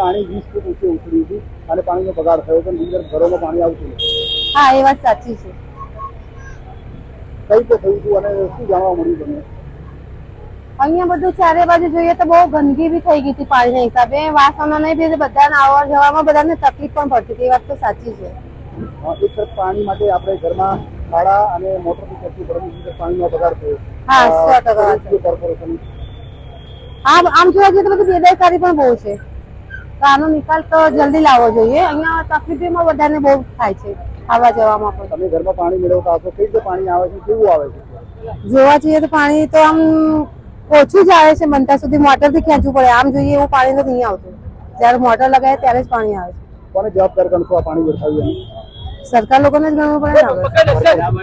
પાણી વીસ ફૂટ ઊંચે ઉતર્યું હતું. અને પાણીનો બગાડ થયો હતો. બીજા ઘરોમાં પાણી આવતું હા એ વાત સાચી છે. કઈ રીતે થયું હતું અને શું જાણવા મળ્યું તમને? અહીંયા બધું ચારે બાજુ જોઈએ તો બહુ ગંદકી બી થઈ ગઈ હતી પાણીના હિસાબે. વાસણો નહીં બી બધાને આવવા જવામાં બધાને તકલીફ પણ પડતી હતી. એ વાત તો સાચી છે. એક તરફ પાણી માટે આપણે ઘરમાં ખાડા અને મોટરથી બીજી તરફ પાણીનો બગાડ થયો. હા, સો ટકા કોર્પોરેશન આમ આમ જોવા જઈએ તો બધું બેદરકારી પણ બહુ છે. તો આનો નિકાલ તો જલ્દી લાવવો જોઈએ. અહીંયા તકલીફીમાં બધાને બહુ થાય છે આવવા જવામાં પણ. તમે ઘરમાં પાણી મેળવતા હશો કઈ રીતે પાણી આવે છે કેવું આવે છે? જોવા જઈએ તો પાણી તો આમ ઓછું જ આવે છે બનતા સુધી મોટરથી ખેંચવું પડે. આમ જોઈએ એવું પાણી તો નહીં આવતું. જ્યારે મોટર લગાવે ત્યારે જ પાણી આવે છે. કોને જવાબદાર ગણશો આ પાણી વેડફાવ્યું સરકાર લોકોને જ ગણવું પડે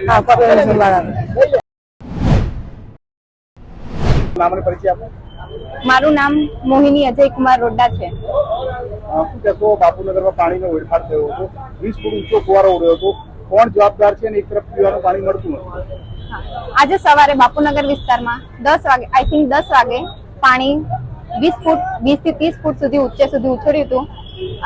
હા કોર્પોરેશન વાળાને નામ અને પરિચય આપો. મારું નામ મોહિની અજય કુમાર રોડા છે. શું કહેશો? બાપુનગરમાં પાણીનો વેડફાટ થયો હતો. વીસ ફૂટ ઊંચો ફુવારો ઉડ્યો હતો. કોણ જવાબદાર છે અને એક તરફ પીવાનું પાણી મળતું નથી? આજે સવારે બાપુનગર વિસ્તારમાં દસ વાગે આઈ થિંક દસ વાગે પાણી વીસ ફૂટ વીસથી ત્રીસ ફૂટ સુધી ઊંચે સુધી ઉછળ્યું હતું.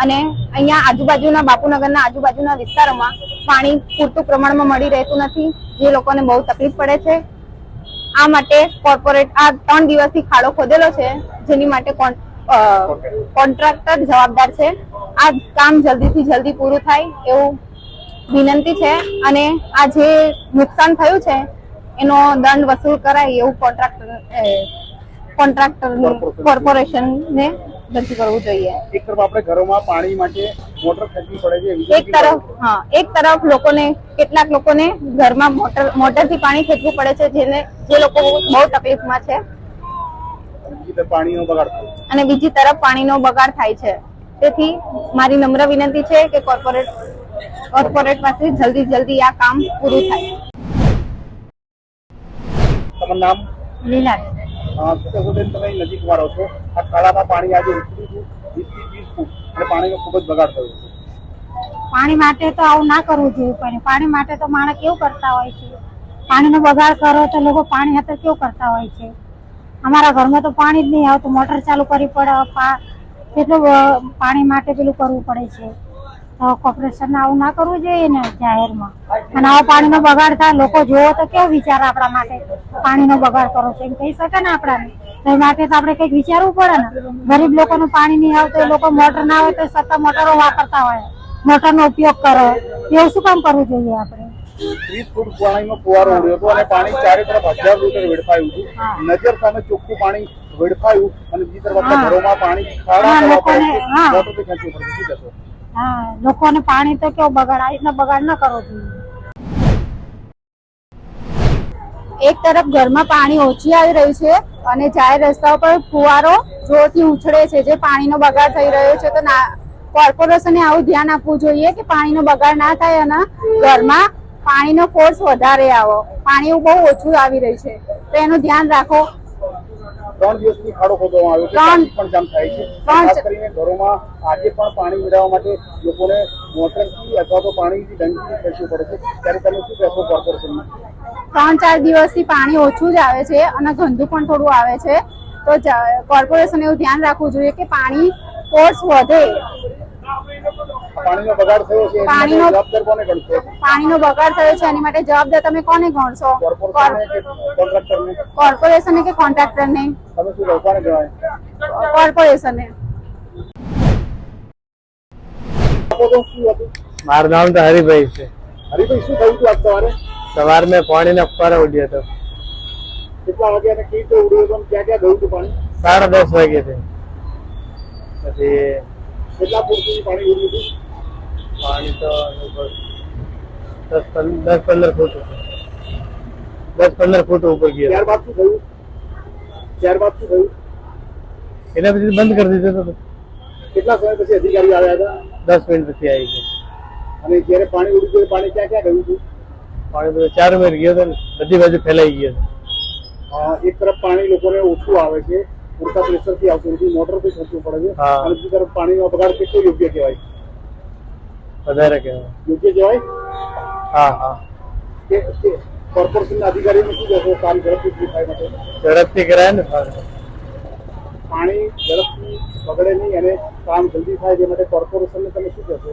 અને અહીંયા આજુબાજુના બાપુનગરના આજુબાજુના વિસ્તારોમાં પાણી પૂરતું પ્રમાણમાં મળી રહેતું નથી જે લોકોને બહુ તકલીફ પડે છે. આ માટે કોર્પોરેટ આ ત્રણ દિવસથી ખાડો ખોદેલો છે જેની માટે કોન- કોન્ટ્રાક્ટર જવાબદાર છે. આ કામ જલ્દીથી જલ્દી પૂરું થાય એવું વિનંતી છે અને આ જે નુકસાન થયું છે એનો દંડ વસૂલ કરાય એવું કોન્ટ્રાક્ટર કોન્ટ્રાક્ટર કોર્પોરેશન ને રજૂ કરવું જોઈએ. એક તરફ આપણે ઘરોમાં પાણી માટે મોટર ખેંચવી પડે છે એક તરફ હા એક તરફ લોકોને કેટલાક લોકોને ઘરમાં મોટર મોટરથી પાણી ખેંચવું પડે છે જેને જે લોકો બહુ તકલીફમાં છે. પાણીનો બગાડ અને બીજી તરફ પાણીનો બગાડ થાય છે. તેથી મારી નમ્ર વિનંતી છે કે કોર્પોરેટ કોર્પોરેટ પાસે જલ્દી જલ્દી આ કામ પૂરું થાય. તમારું નામ? લીલા. તમે નજીક વાળો છો? આ ખાડામાં પાણી આજે ઉતર્યું હતું વીસથી ત્રીસ ફૂટ અને પાણીનો ખૂબ જ બગાડ થયો પાણી માટે તો આવું ના કરવું જોઈએ, પણ પાણી માટે તો માણસ કેવું કરતા હોય છે? પાણીનો બગાડ કરો તો લોકો પાણી હાથે કેવું કરતા હોય છે? અમારા ઘરમાં તો પાણી જ નહીં આવતું, મોટર ચાલુ કરવી પડે કેટલું પાણી માટે પેલું કરવું પડે છે. તો કોર્પોરેશન આવું ના કરવું જોઈએ ને જાહેરમાં? અને આવો પાણીનો બગાડ થાય, લોકો જોવો તો કેવું વિચાર આપણા માટે, પાણીનો બગાડ કરો છો એમ કહી શકે ને આપણાને? તો એ માટે તો આપણે કંઈક વિચારવું પડે ને. ગરીબ લોકોનું પાણી નહીં આવતું એ લોકો મોટર ના હોય તો સતત મોટરો વાપરતા હોય. મોટરનો ઉપયોગ કરો. એવું શું કામ કરવું જોઈએ આપણે? ત્રીસ ફૂટ પાણીનો ફુવારો ઉડ્યો હતો અને પાણી ચારે તરફ હજાર લીટર વેડફાયું હતું. નજર સામે ચોખ્ખું પાણી વેડફાયું અને બીજી તરફ ઘરોમાં પાણી ખાડા લોકોને- તો કેવું બગાડ આ રીતના બગાડ ન કરવો જોઈએ. એક તરફ ઘરમાં પાણી ઓછી આવી રહ્યું છે અને જાહેર રસ્તાઓ પર ફુવારો જોરથી ઉછળે છે. જે પાણીનો બગાડ થઈ રહ્યો છે તો ના કોર્પોરેશને આવું ધ્યાન આપવું જોઈએ કે પાણીનો બગાડ ના થાય અને ઘરમાં પાણીનો ફોર્સ વધારે આવો. પાણી બહુ ઓછું આવી રહ્યું છે. તો એનું ધ્યાન રાખો. ત્રણ દિવસથી ખાડો ખોદવામાં આવ્યો છે. પણ જામ થાય છે. ખાસ કરીને ઘરોમાં આજે પણ પાણી મેળવવા માટે લોકોને મોટરથી અથવા તો પાણીથી ડંકીથી ખેંચવું પડે છે. ત્યારે તમે શું કહેશો કોર્પોરેશનમાં? ત્રણ ચાર દિવસથી પાણી ઓછું જ આવે છે અને ગંદુ પણ થોડું આવે છે. તો કોર્પોરેશને એવું ધ્યાન રાખવું જોઈએ કે પાણી કોર્સ વધે. પાણીનો બગાડ થયો છે એની માટે પાણીનો- જવાબદાર કોને ગણશો? પાણીનો બગાડ થયો છે એની માટે જવાબદાર તમે કોને ગણશો? કોર્પોરેશનને કે કોન્ટ્રાક્ટરને? કોર્પોરેશને કે તમે શું કોને મારું નામ તો હરિભાઈ છે. હરિભાઈ શું થયું હતું આજ સવારે? સવાર મેં પાણી ને ફુવારો ઉડ્યો હતો. કેટલા વાગ્યા અને કેવી રીતે ઉડ્યું હતું ક્યાં ક્યાં ગયું હતું પાણી? સાડા દસ વાગે છે પછી કેટલા ફૂટ સુધી પાણી ઉડ્યું હતું? પાણી તો દસ પંદર દસ પંદર ફૂટ દસ પંદર ફૂટ ઉપર ગયો. ત્યારબાદ શું થયું? ત્યારબાદ શું થયું? એના પછી બંધ કરી દીધો હતો. કેટલા સમય પછી અધિકારી આવ્યા હતા? દસ મિનિટ પછી આવી ગયા અને જ્યારે પાણી ઉડી ગયું પાણી ક્યાં ક્યાં ગયું હતું? પાણી બધા ચાર મેર ગયો હતો ને બધી બાજુ ફેલાઈ ગયો હતો એક તરફ પાણી લોકોને ઓછું આવે છે પૂરતા પ્રેશરથી આવતું નથી મોટરથી ખર્ચવું પડે છે અને બીજી તરફ પાણીનો બગાડ કેટલો યોગ્ય કહેવાય? વધારે કહેવાય. યોગ્ય કહેવાય? હા હા. કોર્પોરેશનના અધિકારીને શું કહેશો? કામ ઝડપથી પૂરી થાય માટે? ઝડપથી કરાય ને પાણી. ઝડપથી બગડે નહીં અને કામ જલ્દી થાય તે માટે કોર્પોરેશનને તમે શું કહેશો?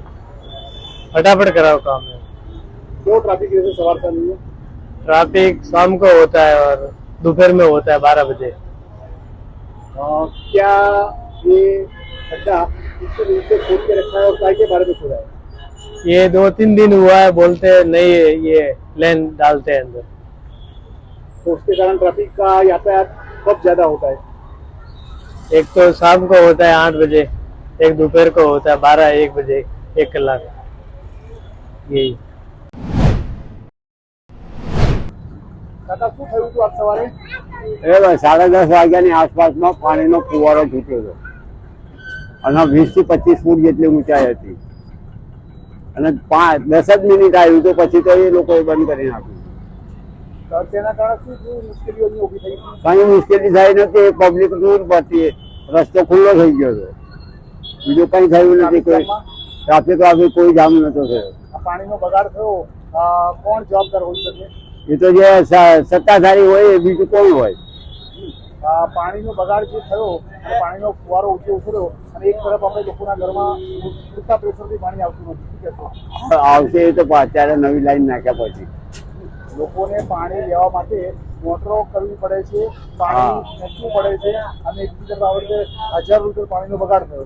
ફટાફટ કરાવો કામ. क्यों ट्रैफ़िक जैसे सवार का नहीं है? ट्रैफ़िक शाम को होता है और दोपहर में होता है बारह बजे। क्या ये अड्डा इसके दिन के रखा है और क्या के बारे में खोदा है? ये दो तीन दिन हुआ है बोलते हैं नहीं ये लेन डालते हैं अंदर। तो उसके कारण ट्रैफ़िक का यातायात कब ज़्यादा होता है? एक तो शाम को होता है आठ बजे एक दोपहर को होता है बारह एक बजे एक, कलाक। यही। સાડા દસ વાગ્યાની આસપાસમાં પાણીનો ફુવારો છૂટ્યો હતો. અને વીસથી પચીસ ફૂટ જેટલી ઊંચાઈ હતી. અને પાંચ દસ જ મિનિટ આવ્યું તો પછી તો એ લોકોએ બંધ કરી નાખ્યું. કઈ મુશ્કેલી થઈ નથી પબ્લિક દૂર પડતી રસ્તો ખુલ્લો થઈ ગયો હતો. બીજું કઈ થયું નથી કોઈ ટ્રાફિક વાફિક કોઈ જામ નતો થયો. પાણીનો બગાડ થયો. કોણ જવાબદાર હોઈ શકે? એ તો જે સત્તાધારી હોય એ બીજું કોણ હોય? આ પાણીનો બગાડ જે થયો પાણીનો ફુવારો ઊંચો ઉછળ્યો અને એક તરફ આપણે લોકોના ઘરમાં પૂરતા પ્રેશરથી પાણી આવતું નથી. આવશે એ તો અત્યારે નવી લાઈન નાખ્યા પછી. લોકોને પાણી લેવા માટે મોટરો કરવી પડે છે પાણી ખેંચવું પડે છે અને એક બીજા આવડે હજાર લીટર પાણીનો બગાડ થયો.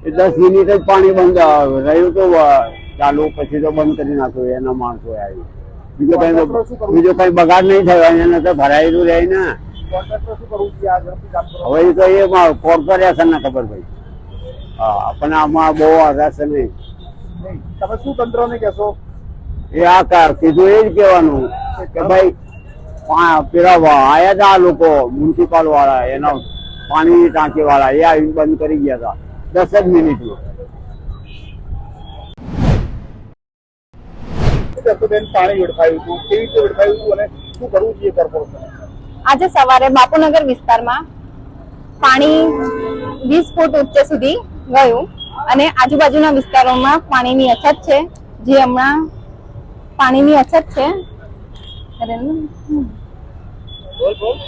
શું દસ મિનિટ જ પાણી બંધ રહ્યું તો ચાલુ પછી તો બંધ કરી નાખ્યું એના માણસો આવી બીજો કઈ બીજો કઈ બગાડ નહીં થયો એને તો ભરાયેલું રહે ને. હવે તો એ કોર્પોરેશન ને ખબર ભાઈ હા પણ આમાં બહુ આધાર નહીં. તમે શું તંત્રને કહેશો? એ આ કાર કીધું એ જ કહેવાનું કે ભાઈ પેલા આયા હતા આ લોકો મ્યુનિસિપાલ વાળા એના પાણીની ટાંકી વાળા એ આવીને બંધ કરી ગયા હતા દસ જ મિનિટમાં. શું પાણી વેડફાયું હતું કેવી રીતે વેડફાયું હતું અને શું કરવું જોઈએ કોર્પોરેશન? આજે સવારે બાપુનગર વિસ્તારમાં પાણી વીસ ફૂટ ઉચ્ચ સુધી ગયું અને આજુબાજુના વિસ્તારોમાં પાણીની અછત છે જે હમણાં પાણીની અછત છે. બોલ બોલ.